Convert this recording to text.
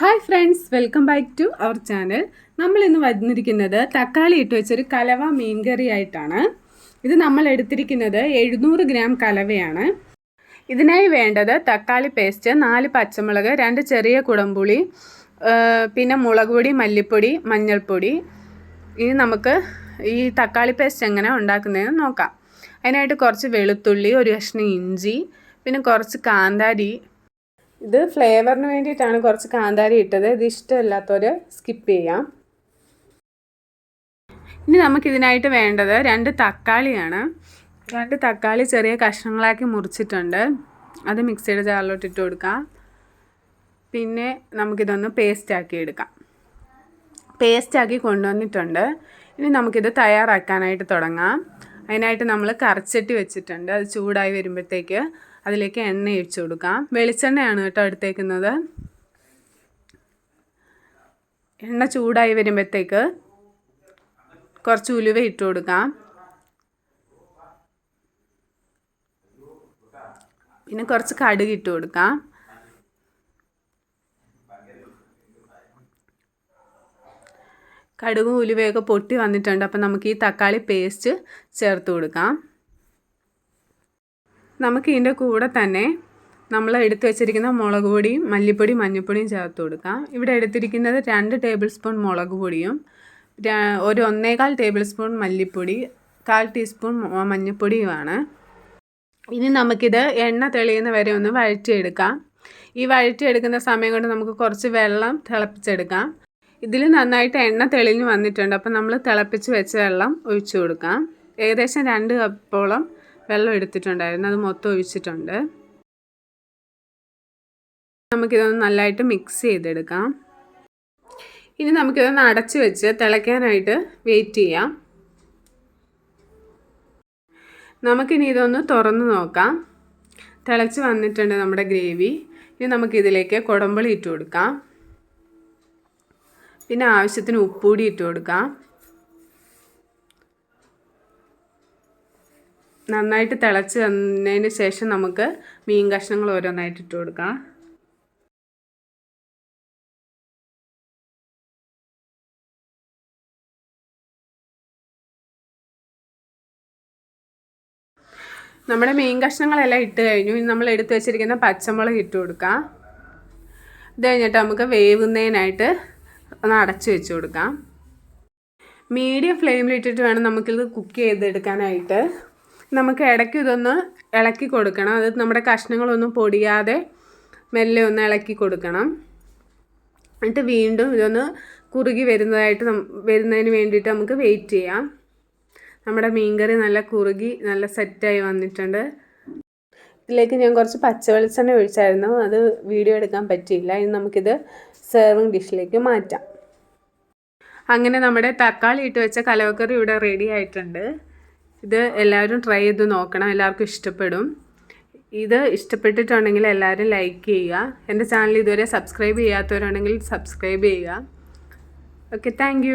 Hi friends welcome back to our channel നമ്മൾ ഇന്ന് വന്നിരിക്കുന്നത് തക്കാളി ഇട്ട് വെച്ചൊരു കലവ മീൻകറി ആയിട്ടാണ് ഇത് നമ്മൾ എടുത്തിരിക്കുന്നത് എഴുന്നൂറ് ഗ്രാം കലവയാണ്. ഇതിനായി വേണ്ടത് തക്കാളി പേസ്റ്റ് നാല് പച്ചമുളക് രണ്ട് ചെറിയ കുടംപുളി പിന്നെ മുളക് പൊടി മല്ലിപ്പൊടി മഞ്ഞൾപ്പൊടി. ഇനി നമുക്ക് ഈ തക്കാളി പേസ്റ്റ് എങ്ങനെ ഉണ്ടാക്കുന്നതെന്ന് നോക്കാം. അതിനായിട്ട് കുറച്ച് വെളുത്തുള്ളി ഒരു കഷ്ണം ഇഞ്ചി പിന്നെ കുറച്ച് കാന്താരി ഇത് ഫ്ലേവറിന് വേണ്ടിയിട്ടാണ് കുറച്ച് കാന്താരി ഇട്ടത്. ഇത് ഇഷ്ടമില്ലാത്തവർ സ്കിപ്പ് ചെയ്യാം. ഇനി നമുക്കിതിനായിട്ട് വേണ്ടത് രണ്ട് തക്കാളിയാണ്. രണ്ട് തക്കാളി ചെറിയ കഷ്ണങ്ങളാക്കി മുറിച്ചിട്ടുണ്ട്. അത് മിക്സിയുടെ ജാറിലോട്ട് ഇട്ട് കൊടുക്കാം. പിന്നെ നമുക്കിതൊന്ന് പേസ്റ്റാക്കി എടുക്കാം. പേസ്റ്റാക്കി കൊണ്ടുവന്നിട്ടുണ്ട്. ഇനി നമുക്കിത് തയ്യാറാക്കാനായിട്ട് തുടങ്ങാം. അതിനായിട്ട് നമ്മൾ കറച്ചട്ടി വെച്ചിട്ടുണ്ട്. അത് ചൂടായി വരുമ്പോഴത്തേക്ക് അതിലേക്ക് എണ്ണ ഒഴിച്ചു കൊടുക്കാം. വെളിച്ചെണ്ണയാണ് കേട്ടോ എടുത്തേക്കുന്നത്. എണ്ണ ചൂടായി വരുമ്പോഴത്തേക്ക് കുറച്ച് ഉലുവ ഇട്ട് കൊടുക്കാം. പിന്നെ കുറച്ച് കടുക് ഇട്ട് കൊടുക്കാം. കടുകും ഉലുവയൊക്കെ പൊട്ടി വന്നിട്ടുണ്ട്. അപ്പം നമുക്ക് ഈ തക്കാളി പേസ്റ്റ് ചേർത്ത് കൊടുക്കാം. നമുക്ക് ഇതിന്റെ കൂടെ തന്നെ നമ്മൾ എടുത്തു വെച്ചിരിക്കുന്ന മുളക് പൊടിയും മല്ലിപ്പൊടിയും മഞ്ഞൾപ്പൊടിയും ചേർത്ത് കൊടുക്കാം. ഇവിടെ എടുത്തിരിക്കുന്നത് രണ്ട് ടേബിൾ സ്പൂൺ മുളക് പൊടിയും ഒരു ഒന്നേകാൽ ടേബിൾ സ്പൂൺ മല്ലിപ്പൊടി കാൽ ടീസ്പൂൺ മഞ്ഞൾപ്പൊടിയുമാണ്. ഇനി നമുക്കിത് എണ്ണ തെളിയുന്ന വരെ ഒന്ന് വഴറ്റിയെടുക്കാം. ഈ വഴറ്റിയെടുക്കുന്ന സമയം കൊണ്ട് നമുക്ക് കുറച്ച് വെള്ളം തിളപ്പിച്ചെടുക്കാം. ഇതിൽ നന്നായിട്ട് എണ്ണ തെളിഞ്ഞ് വന്നിട്ടുണ്ട്. അപ്പം നമ്മൾ തിളപ്പിച്ച് വെച്ച വെള്ളം ഒഴിച്ചു കൊടുക്കാം. ഏകദേശം രണ്ട് കപ്പോളം വെള്ളം എടുത്തിട്ടുണ്ടായിരുന്നു. അത് മൊത്തം ഒഴിച്ചിട്ടുണ്ട്. നമുക്കിതൊന്ന് നല്ലതായിട്ട് മിക്സ് ചെയ്തെടുക്കാം. ഇനി നമുക്കിതൊന്ന് അടച്ചു വെച്ച് തിളയ്ക്കാനായിട്ട് വെയിറ്റ് ചെയ്യാം. നമുക്കിനി ഇതൊന്ന് തുറന്ന് നോക്കാം. തിളച്ച് വന്നിട്ടുണ്ട് നമ്മുടെ ഗ്രേവി. ഇനി നമുക്കിതിലേക്ക് കുടമ്പളി ഇട്ട് കൊടുക്കാം. പിന്നെ ആവശ്യത്തിന് ഉപ്പൂടി ഇട്ട് കൊടുക്കാം. നന്നായിട്ട് തിളച്ച് വന്നതിന് ശേഷം നമുക്ക് മീൻ കഷ്ണങ്ങൾ ഓരോന്നായിട്ട് ഇട്ട് കൊടുക്കാം. നമ്മുടെ മീൻ കഷ്ണങ്ങളെല്ലാം ഇട്ട് കഴിഞ്ഞു. ഇനി നമ്മൾ എടുത്തു വെച്ചിരിക്കുന്ന പച്ചമുളക് ഇട്ട് കൊടുക്കാം. ഇത് കഴിഞ്ഞിട്ട് നമുക്ക് വേവുന്നതിനായിട്ട് ഒന്ന് അടച്ചു വെച്ച് കൊടുക്കാം. മീഡിയം ഫ്ലെയിമിലിട്ടിട്ട് വേണം നമുക്കിത് കുക്ക് ചെയ്തെടുക്കാനായിട്ട്. നമുക്ക് ഇടയ്ക്ക് ഇതൊന്ന് ഇളക്കി കൊടുക്കണം. അത് നമ്മുടെ കഷ്ണങ്ങളൊന്നും പൊടിയാതെ മെല്ലെ ഒന്ന് ഇളക്കി കൊടുക്കണം. എന്നിട്ട് വീണ്ടും ഇതൊന്ന് കുറുകി വരുന്നതായിട്ട് വരുന്നതിന് വേണ്ടിയിട്ട് നമുക്ക് വെയിറ്റ് ചെയ്യാം. നമ്മുടെ മീൻകറി നല്ല കുറുകി നല്ല സെറ്റായി വന്നിട്ടുണ്ട്. ഇതിലേക്ക് ഞാൻ കുറച്ച് പച്ച വെളിച്ചെണ്ണ ഒഴിച്ചായിരുന്നു. അത് വീഡിയോ എടുക്കാൻ പറ്റിയില്ല. ഇനി നമുക്കിത് സെർവിങ് ഡിഷിലേക്ക് മാറ്റാം. അങ്ങനെ നമ്മുടെ തക്കാളി ഇട്ട് വെച്ച കലവക്കറി ഇവിടെ റെഡി ആയിട്ടുണ്ട്. ഇത് എല്ലാവരും ട്രൈ ചെയ്ത് നോക്കണം. എല്ലാവർക്കും ഇഷ്ടപ്പെടും. ഇത് ഇഷ്ടപ്പെട്ടിട്ടുണ്ടെങ്കിൽ എല്ലാവരും ലൈക്ക് ചെയ്യുക. എന്റെ ചാനൽ ഇതുവരെ സബ്സ്ക്രൈബ് ചെയ്യാത്തവരുണ്ടെങ്കിൽ സബ്സ്ക്രൈബ് ചെയ്യുക. Okay thank